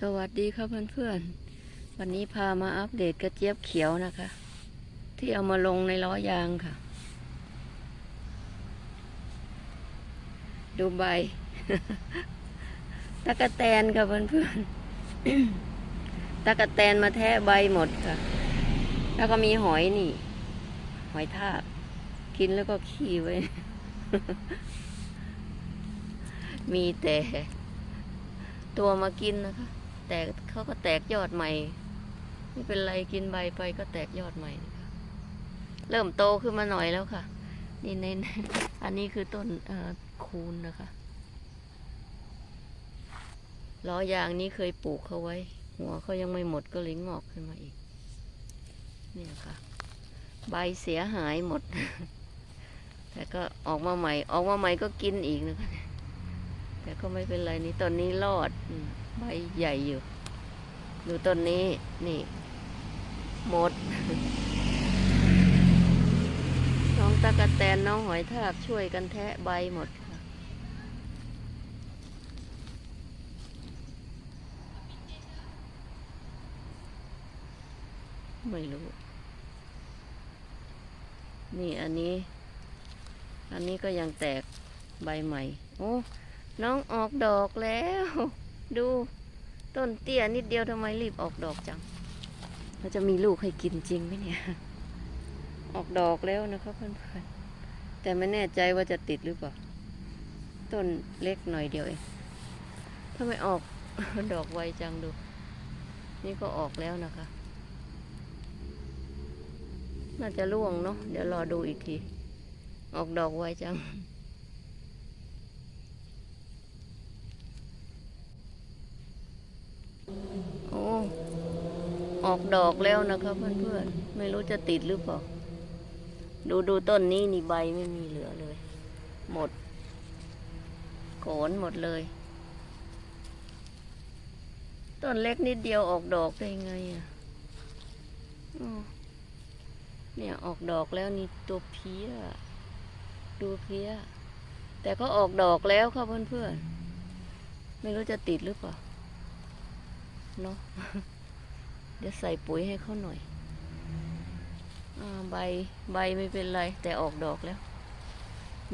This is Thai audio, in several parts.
สวัสดีครับเพื่อนๆ วันนี้พามาอัปเดตกระเจี๊ยบเขียวนะคะ ที่เอามาลงในล้อยางค่ะ ดูใบตะกะแตนค่ะเพื่อนๆตะกะแตนมาแทะใบหมดค่ะ แล้วก็มีหอยนี่ หอยทาก กินแล้วก็ขี้ไว้ มีแต่ตัวมากินนะคะ แตกเขาก็แตกยอดใหม่ ไม่เป็นไรกินใบไปก็แตกยอดใหม่นะคะเริ่มโตขึ้นมาหน่อยแล้วค่ะ นี่ในอันนี้คือต้นคูนนะคะล้อยางนี้เคยปลูกเขาไว้ หัวเขายังไม่หมดก็เลยงอกขึ้นมาอีกนี่นะค่ะใบเสียหายหมด แต่ก็ออกมาใหม่ ออกมาใหม่ก็กินอีกนะคะแต่ก็ไม่เป็นไรนี่ต้นนี้รอดอื ใบใหญ่อยู่ ดูต้นนี้นี่หมด น้องตะกะแตนน้องหอยทากช่วยกันแทะใบหมดค่ะ ไม่รู้ นี่อันนี้ อันนี้ก็ยังแตกใบใหม่ โอ้ น้องออกดอกแล้ว ดูต้นเตี้ยนิดเดียวทำไมรีบออกดอกจังเราจะมีลูกให้กินจริงไหมเนี่ย ออกดอกแล้วนะครับเพื่อนๆ แต่ไม่แน่ใจว่าจะติดหรือเปล่า ต้นเล็กหน่อยเดียวเองทำไมออกดอกไวจังดู นี่ก็ออกแล้วนะคะ น่าจะร่วงเนาะเดี๋ยวรอดูอีกที ออกดอกไวจัง โอ้ ออกดอกแล้วนะครับเพื่อนๆ ไม่รู้จะติดหรือเปล่า ดูดูต้นนี้นี่ใบไม่มีเหลือเลย หมด โขนหมดเลย ต้นเล็กนิดเดียวออกดอกได้ไงอะอ้อเนี่ยออกดอกแล้วนี่ตัวเพี้ยดูเพี้ย แต่ก็ออกดอกแล้วค่ะเพื่อนๆ ไม่รู้จะติดหรือเปล่าเนาะ เดี๋ยวใส่ปุ๋ยให้เขาหน่อยอใบใบไม่เป็นไร แต่ออกดอกแล้ว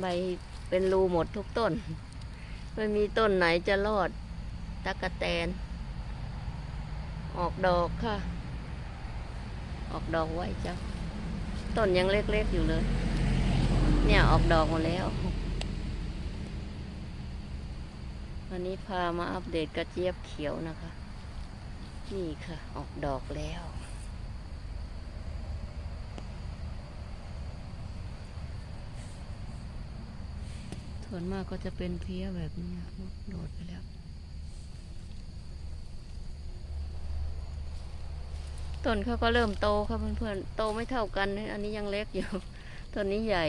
ใบเป็นรูหมดทุกต้น ไม่มีต้นไหนจะรอดตะกะแตน ออกดอกค่ะ ออกดอกไว้จ้ะต้นยังเล็กๆอยู่เลย เนี่ยออกดอกหมดแล้ววันนี้พามาอัปเดตกระเจี๊ยบเขียวนะคะ นี่ค่ะ ออกดอกแล้ว ส่วนมากก็จะเป็นเพี้ยแบบนี้โดดไปแล้วต้นเขาก็เริ่มโตค่ะเพื่อนๆ โตไม่เท่ากันนะอันนี้ยังเล็กอยู่ ต้นนี้ใหญ่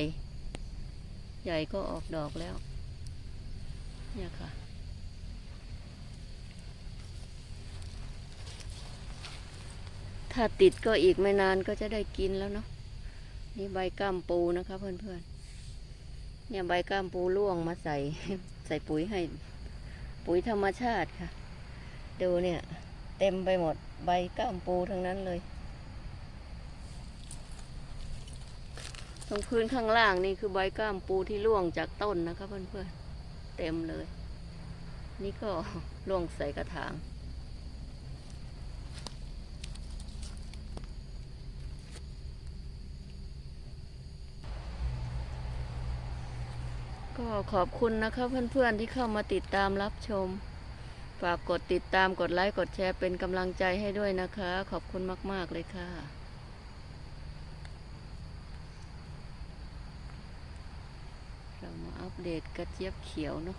ใหญ่ก็ออกดอกแล้ว เนี่ยค่ะ ถ้าติดก็อีกไม่นานก็จะได้กินแล้วเนาะนี่ใบก้ามปูนะคะเพื่อนๆเนี่ยใบก้ามปูร่วงมาใส่ใส่ปุ๋ยให้ ปุ๋ยธรรมชาติค่ะ ดูเนี่ย เต็มไปหมดใบก้ามปูทั้งนั้นเลย ตรงพื้นข้างล่างนี่คือใบก้ามปูที่ร่วงจากต้นนะคะเพื่อนๆเต็มเลย นี่ก็ร่วงใส่กระถาง ก็ขอบคุณนะคะเพื่อนๆที่เข้ามาติดตามรับชม ฝากกดติดตามกดไลค์กดแชร์เป็นกำลังใจให้ด้วยนะคะ ขอบคุณมาก ๆ เลยค่ะเรามาอัปเดตกระเจี๊ยบเขียวเนาะ